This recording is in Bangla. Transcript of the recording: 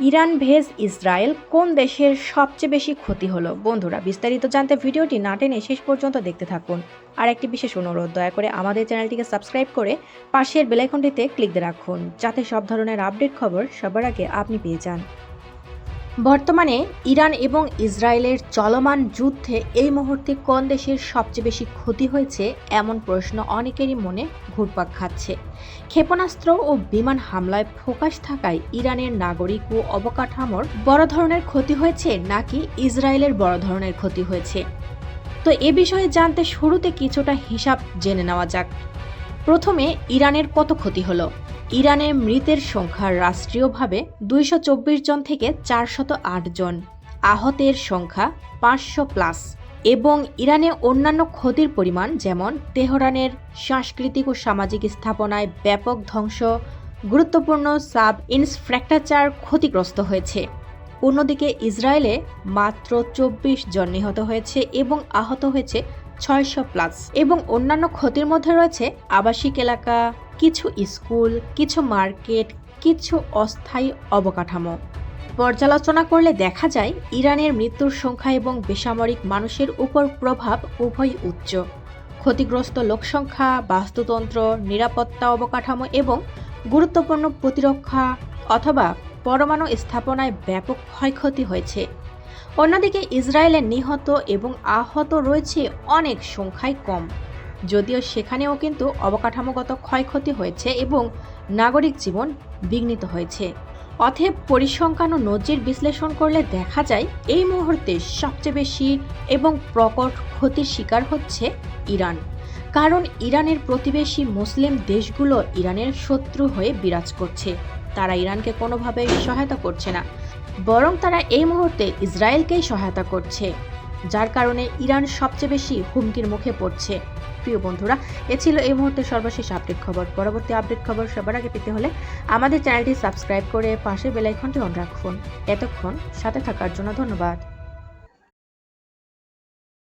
ইরান ভেজ ইসরায়েল কোন দেশের সবচেয়ে বেশি ক্ষতি হলো? বন্ধুরা, বিস্তারিত জানতে ভিডিওটি না টেনে শেষ পর্যন্ত দেখতে থাকুন। আর একটি বিশেষ অনুরোধ, দয়া করে আমাদের চ্যানেলটিকে সাবস্ক্রাইব করে পাশের বেলাইকনটিতে ক্লিক দিয়ে রাখুন, যাতে সব ধরনের আপডেট খবর সবার আগে আপনি পেয়ে যান। বর্তমানে ইরান এবং ইসরায়েলের চলমান যুদ্ধে এই মুহূর্তে কোন দেশের সবচেয়ে বেশি ক্ষতি হয়েছে এমন প্রশ্ন অনেকেরই মনে ঘুরপাক খাচ্ছে। ক্ষেপণাস্ত্র ও বিমান হামলায় ফোকাস থাকায় ইরানের নাগরিক ও অবকাঠামোর বড় ধরনের ক্ষতি হয়েছে নাকি ইসরায়েলের বড় ধরনের ক্ষতি হয়েছে? তো এ বিষয়ে জানতে শুরুতে কিছুটা হিসাব জেনে নেওয়া যাক। প্রথমে ইরানের কত ক্ষতি হলো? ইরানে মৃতের সংখ্যা রাষ্ট্রীয়ভাবে দুইশো চব্বিশ জন থেকে চারশত জন। আহতের সংখ্যা পাঁচশো প্লাস। এবং ইরানে অন্যান্য ক্ষতির পরিমাণ যেমন তেহরানের সাংস্কৃতিক ও সামাজিক স্থাপনায় ব্যাপক ধ্বংস, গুরুত্বপূর্ণ সাব ইনফ্রাস্ট্রাকচার ক্ষতিগ্রস্ত হয়েছে। অন্যদিকে ইসরায়েলে মাত্র চব্বিশ জন নিহত হয়েছে এবং আহত হয়েছে ছয়শো প্লাস। এবং অন্যান্য ক্ষতির মধ্যে রয়েছে আবাসিক এলাকা, কিছু স্কুল, কিছু মার্কেট, কিছু অস্থায়ী অবকাঠামো। পর্যালোচনা করলে দেখা যায়, ইরানের মৃত্যুর সংখ্যা এবং বেসামরিক মানুষের উপর প্রভাব উভয় উচ্চ। ক্ষতিগ্রস্ত লোকসংখ্যা, বাস্তুতন্ত্র, নিরাপত্তা অবকাঠামো এবং গুরুত্বপূর্ণ প্রতিরক্ষা অথবা পরমাণু স্থাপনায় ব্যাপক ক্ষয়ক্ষতি হয়েছে। অন্যদিকে ইসরায়েলের নিহত এবং আহত রয়েছে অনেক সংখ্যায় কম। যদিও সেখানেও কিন্তু অবকাঠামোগত ক্ষয়ক্ষতি হয়েছে এবং নাগরিক জীবন বিঘ্নিত হয়েছে। অথব পরিসংখ্যান ও নজির বিশ্লেষণ করলে দেখা যায়, এই মুহূর্তে সবচেয়ে বেশি এবং প্রকট ক্ষতির শিকার হচ্ছে ইরান। কারণ ইরানের প্রতিবেশী মুসলিম দেশগুলো ইরানের শত্রু হয়ে বিরাজ করছে। তারা ইরানকে কোনোভাবেই সহায়তা করছে না। বরং তারা এই মুহূর্তে ইসরায়েলকেই সহায়তা করছে, যার কারণে ইরান সবচেয়ে বেশি হুমকির মুখে পড়ছে। প্রিয় বন্ধুরা, এ ছিল এই মুহূর্তে সর্বশেষ আপডেট খবর। পরবর্তী আপডেট খবর সবার আগে পেতে হলে আমাদের চ্যানেলটি সাবস্ক্রাইব করে পাশে বেলাইকনটি অন রাখুন। এতক্ষণ সাথে থাকার জন্য ধন্যবাদ।